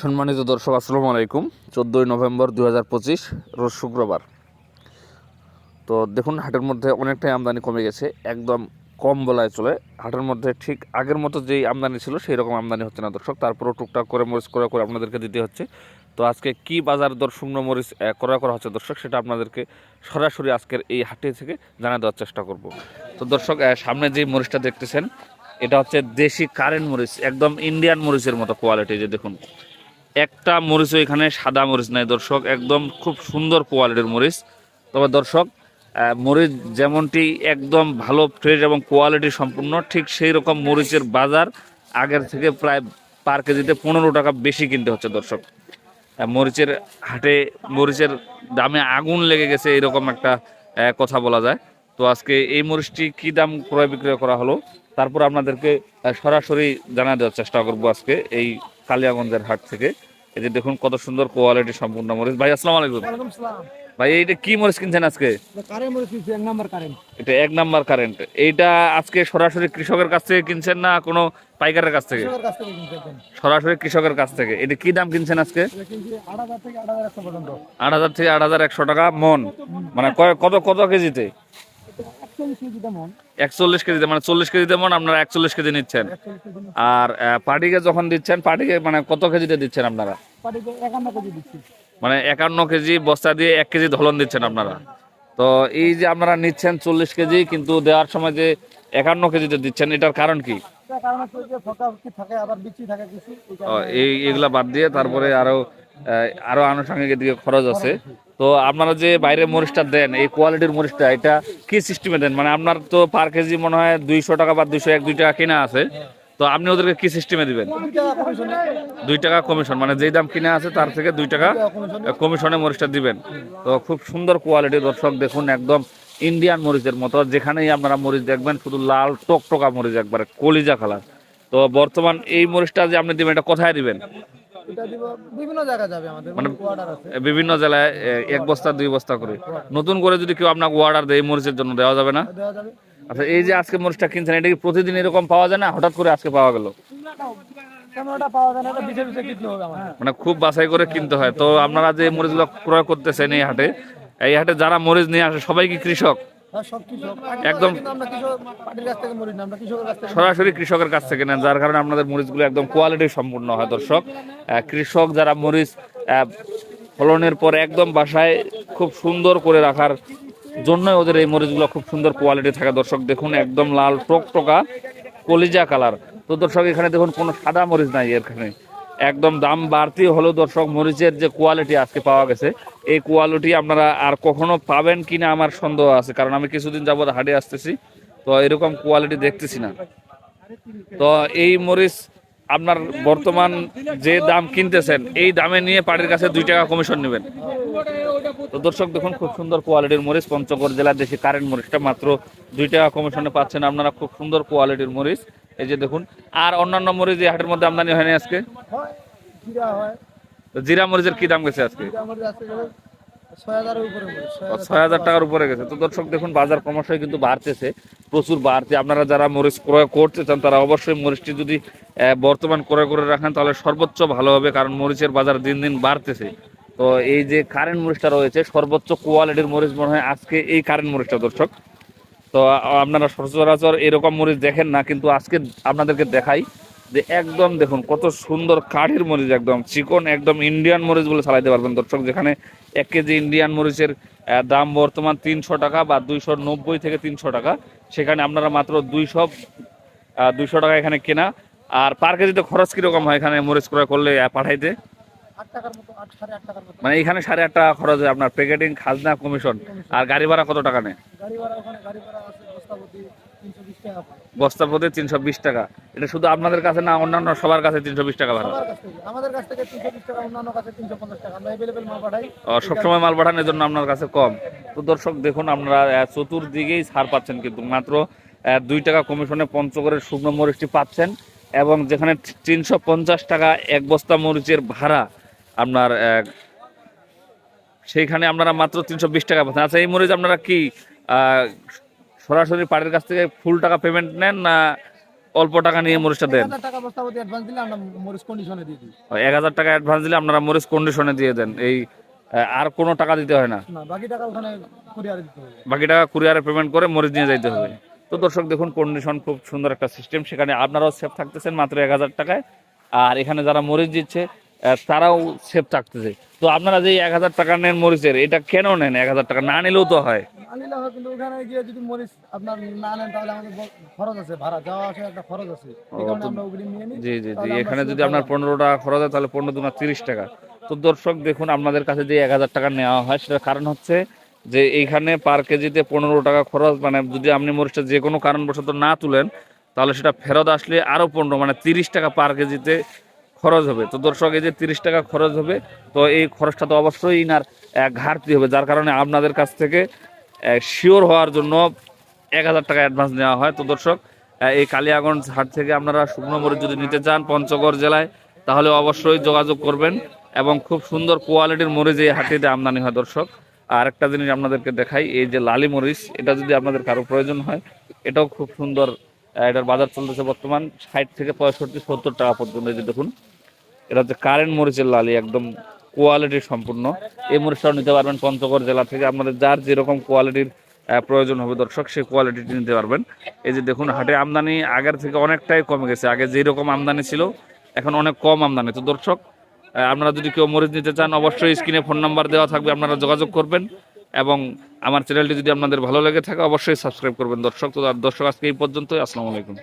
সম্মানিত দর্শক, আসসালামু আলাইকুম। চোদ্দোই নভেম্বর দু হাজার পঁচিশ, রোজ শুক্রবার। তো দেখুন, হাটের মধ্যে অনেকটাই আমদানি কমে গেছে, একদম কম বলায় চলে। হাটের মধ্যে ঠিক আগের মতো যেই আমদানি ছিল, সেই রকম আমদানি হচ্ছে না দর্শক। তারপরেও টুকটাক করে মরিচ করে করে আপনাদেরকে দিতে হচ্ছে। তো আজকে কি বাজার দর শুকনো মরিচ ক্রয় করা হচ্ছে দর্শক, সেটা আপনাদেরকে সরাসরি আজকের এই হাটে থেকে জানা দেওয়ার চেষ্টা করব। তো দর্শক সামনে যে মরিচটা দেখতেছেন, এটা হচ্ছে দেশি কারেন্ট মরিচ, একদম ইন্ডিয়ান মরিচের মতো কোয়ালিটি, যে দেখুন। একটা মরিচও এখানে সাদা মরিচ নাই, দর্শক, একদম খুব সুন্দর কোয়ালিটির মরিচ। তবে দর্শক মরিচ যেমনটি একদম ভালো ফ্রেশ এবং কোয়ালিটি সম্পূর্ণ, ঠিক সেই রকম মরিচের বাজার আগের থেকে প্রায় পার কেজিতে পনেরো টাকা বেশি কিনতে হচ্ছে দর্শক। মরিচের হাটে মরিচের দামে আগুন লেগে গেছে এরকম একটা কথা বলা যায়। তো আজকে এই মরিচটি কি দাম ক্রয় বিক্রয় করা হলো, তারপর আপনাদেরকে সরাসরি জানা দেওয়ার চেষ্টা করব আজকে এই কালিয়াগঞ্জের হাট থেকে। এই যে দেখুন কত সুন্দর কোয়ালিটি সম্পূর্ণ মরিচ। ভাই আসসালামু আলাইকুম। ভাই এইটা কি মরিচ কিনছেন আজকে? এটা এক নাম্বার কারেন্ট। এইটা আজকে সরাসরি কৃষকের কাছ থেকে কিনছেন না কোনো পাইকারের কাছ থেকে? সরাসরি কৃষকের কাছ থেকে। এটা কি দাম কিনছেন আজকে? আট হাজার থেকে আট হাজার একশো টাকা মন। মানে কত কত কেজিতে? একচল্লিশ কেজি কেজিতে মানে চল্লিশ কেজিতে মন আপনারা একচল্লিশ কেজি নিচ্ছেন। আর যখন দিচ্ছেন মানে কত কেজিতে দিচ্ছেন আপনারা? মানে একান্ন কেজি বস্তা দিয়ে এক কেজি ধলন দিচ্ছেন আপনারা। তো এই যে আপনারা নিচ্ছেন চল্লিশ কেজি কিন্তু দেওয়ার সময় যে একান্ন কেজিতে দিচ্ছেন এটার কারণ কি? তার কারণ হচ্ছে যে ফকা ফুকি থাকে আবার বিচি থাকে কিছু। এই ও, কারণে এই এগুলা বাদ দিয়ে তারপরে আরও আরও আনুষঙ্গিক দিকে খরচ আছে। তো আপনারা যে বাইরে মরিচটা দেন, এই কোয়ালিটির মরিচটা, এটা কি সিস্টেমে দেন? মানে আপনার তো পার কেজি মনে হয় দুইশো টাকা বা দুইশো এক, দুই টাকা কিনা আছে। তো আপনি ওদেরকে কি সিস্টেমে দিবেন? দুই টাকা কমিশনে মানে যেই দাম কিনে আছে তার থেকে দুই টাকা কমিশনে মরিচটা দিবেন। তো খুব সুন্দর কোয়ালিটি দর্শক দেখুন, একদম ইন্ডিয়ান মরিচের মতো। যেখানেই আপনারা মরিচ দেখবেন, শুধু লাল টকটকা মরিচ একবারে, কলিজা কালার তো বর্তমান এই মরিচটা যে আপনি দিবেন, এটা কোথায় দিবেন? এটা দিব বিভিন্ন জায়গায় যাবে আমাদের মানে আছে। বিভিন্ন জেলায় এক বস্তা দুই বস্তা করে। নতুন করে যদি কেউ আপনাকে অর্ডার দেয় এই মরিচের জন্য দেওয়া যাবে না? দেওয়া যাবে। আচ্ছা এই যে আজকে মরিচটা কিনছেন এটা কি প্রতিদিন এরকম পাওয়া যায় না? হঠাৎ করে আজকে পাওয়া গেল? মানে খুব বাছাই করে কিনতে হয়। তো আপনারা যে মরিচগুলো ক্রয় করতেছেন এই হাটে এই হাটে যারা মরিচ নিয়ে আসে সবাই কি কৃষক? একদম। কাছ থেকে সরাসরি কৃষকের কাছ থেকে নেন যার কারণে আপনাদের মরিচগুলো একদম কোয়ালিটি সম্পূর্ণ হয় দর্শক। কৃষক যারা মরিচ ফলনের পর একদম বাসায় খুব সুন্দর করে রাখার জন্য ওদের এই মরিচগুলো খুব সুন্দর কোয়ালিটি থাকে দর্শক। দেখুন একদম লাল টকটকা কলিজা কালার। তো দর্শক এখানে দেখুন কোনো সাদা মরিচ নাই এখানে। একদম দাম বাড়তি হলেও দর্শক মরিচের যে কোয়ালিটি আজকে পাওয়া গেছে, এই কোয়ালিটি আপনারা আর কখনো পাবেন কিনা আমার সন্দেহ আছে, কারণ আমি কিছুদিন যাবত হাটে আসতেছি, তো এরকম কোয়ালিটি দেখতেছি না। তো এই মরিচ আপনার বর্তমান যে দাম কিনতেছেন, এই দামে নিয়ে পাড়ির কাছে দুই টাকা কমিশন নেবেন। তো দর্শক দেখুন, খুব সুন্দর কোয়ালিটির মরিচ, পঞ্চগড় জেলার দেশে কারেন্ট মরিচটা মাত্র দুই টাকা কমিশনে পাচ্ছেন। আপনারা খুব সুন্দর কোয়ালিটির মরিচ এই যে দেখুন, আর অন্যান্য মরিচ এই হাটের মধ্যে আমদানি হয়নি আজকে? জিরা মরিচের কি দাম গেছে আজকে? ছয় হাজার টাকার উপরে গেছে। তো দর্শক দেখুন, বাজার ক্রমশই কিন্তু বাড়তেছে, প্রচুর বাড়তে। আপনারা যারা মরিচ ক্রয় করতে চান, তারা অবশ্যই মরিচটি যদি বর্তমান ক্রয় করে রাখেন, তাহলে সর্বোচ্চ ভালো হবে, কারণ মরিচের বাজার দিন দিন বাড়তেছে। তো এই যে কারেন্ট মরিচটা রয়েছে, সর্বোচ্চ কোয়ালিটির মরিচ মনে হয় আজকে এই কারেন্ট মরিচটা, দর্শক। তো আপনারা সচরাচর এরকম মরিচ দেখেন না, কিন্তু আজকে আপনাদেরকে দেখাই যে একদম দেখুন, কত সুন্দর কাঠের মরিচ একদম, চিকন একদম ইন্ডিয়ান মরিচ বলে চালাইতে পারবেন দর্শক, যেখানে এক কেজি ইন্ডিয়ান মরিচের দাম বর্তমান তিনশো টাকা বা দুইশো নব্বই থেকে তিনশো টাকা, সেখানে আপনারা মাত্র দুইশো দুইশো টাকা এখানে কেনা, আর পার কেজিতে খরচ কীরকম হয় এখানে মরিচ ক্রয় করলে পাঠাইতে? মানে এখানে সাড়ে আট টাকা খরচ হয় আপনার প্যাকেটিং খাজনা কমিশন আর গাড়ি ভাড়া কত টাকা নেয়? টাকা বস্তা প্রতি তিনশো বিশ টাকা। এটা শুধু আপনাদের কাছে না অন্যান্য সবার কাছে তিনশো বিশ টাকা ভাড়া? সবার কাছ থেকে। আমাদের কাছ থেকে তিনশো বিশ টাকা অন্যান্য কাছে তিনশো পঞ্চাশ টাকা। আমরা অ্যাভেলেবেল মাল পাঠাই। সবসময় মাল পাঠানোর জন্য আপনার কাছে কম। তো দর্শক দেখুন আপনারা চতুর্দিকেই ছাড় পাচ্ছেন কিন্তু। মাত্র দুই টাকা কমিশনে পঞ্চগড়ের শুকনো মরিচটি পাচ্ছেন। এবং যেখানে তিনশো পঞ্চাশ টাকা এক বস্তা মরিচের ভাড়া আপনার সেইখানে আপনারা মাত্র তিনশো বিশ টাকা পাচ্ছেন। আচ্ছা এই মরিচ আপনারা কি সরাসরি পাড়ের কাছ থেকে ফুল টাকা পেমেন্ট নেন না অল্প টাকা নিয়ে মরিচটা দেন? এক হাজার টাকা অ্যাডভান্স দিলে আপনারা মরিচ কন্ডিশনে দিয়ে দেন। এই আর কোনো টাকা দিতে হয় না। বাকি টাকা ওখানে কুরিয়ারে দিতে হবে। বাকি টাকা কুরিয়ারে পেমেন্ট করে মরিচ নিয়ে যাইতে হবে। তো দর্শক দেখুন কন্ডিশন খুব সুন্দর একটা সিস্টেম সেখানে আপনারাও সেফ থাকতেছেন মাত্র এক হাজার টাকায়। আর এখানে যারা মরিচ দিচ্ছে তারাও সেফ থাকতেছে। তো আপনারা যে এক হাজার টাকা নেন মরিচের এটা কেন নেন এক হাজার টাকা? না নিলেও তো হয়। কিন্তু ওখানে গিয়ে যদি মরিচ আপনার না নেন তাহলে আমাদের খরচ আছে ভাড়া যাওয়া আসা একটা খরচ আছে। এই কারণে আমরা ওগুলি নিয়ে নিই। জি জি জি এখানে যদি আপনার পনেরো টাকা খরচ হয় তাহলে পনেরো দুনা তিরিশ টাকা। তো দর্শক দেখুন আপনাদের কাছে যে এক হাজার টাকা নেওয়া হয় সেটার কারণ হচ্ছে যে এইখানে পার কেজিতে পনেরো টাকা খরচ মানে যদি আপনি মরিচটা যে কোনো কারণবশত না তুলেন তাহলে সেটা ফেরত আসলে আরও পনেরো মানে তিরিশ টাকা পার কেজিতে খরচ হবে। তো দর্শক, এই যে তিরিশ টাকা খরচ হবে, তো এই খরচটা তো অবশ্যই ইনার ঘাটতি হবে, যার কারণে আপনাদের কাছ থেকে শিওর হওয়ার জন্য এক হাজার টাকা অ্যাডভান্স নেওয়া হয়। তো দর্শক এই কালিয়াগঞ্জ হাট থেকে আপনারা শুকনো মরিচ যদি নিতে চান পঞ্চগড় জেলায়, তাহলে অবশ্যই যোগাযোগ করবেন এবং খুব সুন্দর কোয়ালিটির মরিচ এই হাটিতে আমদানি হয় দর্শক। আর একটা জিনিস আপনাদেরকে দেখাই, এই যে লালি মরিচ, এটা যদি আপনাদের কারও প্রয়োজন হয়, এটাও খুব সুন্দর এটার বাজার চলতেছে বর্তমান ষাট থেকে পঁয়ষট্টি, সত্তর টাকা পর্যন্ত এই যে দেখুন। এটা হচ্ছে কারেন্ট মরিচের লালি, একদম কোয়ালিটি সম্পূর্ণ। এই মরিচটাও নিতে পারবেন পঞ্চগড় জেলা থেকে। আপনাদের যার যেরকম কোয়ালিটির প্রয়োজন হবে দর্শক, সেই কোয়ালিটিটি নিতে পারবেন। এই যে দেখুন, হাটে আমদানি আগের থেকে অনেকটাই কমে গেছে। আগে যেই রকম আমদানি ছিল, এখন অনেক কম আমদানি। তো দর্শক আপনারা যদি কেউ মরিচ নিতে চান, অবশ্যই স্ক্রিনে ফোন নাম্বার দেওয়া থাকবে, আপনারা যোগাযোগ করবেন। এবং আমার চ্যানেলটি যদি আপনাদের ভালো লেগে থাকে, অবশ্যই সাবস্ক্রাইব করবেন। দর্শক, তো দর্শক, আজকে এই পর্যন্তই। আসসালামু আলাইকুম।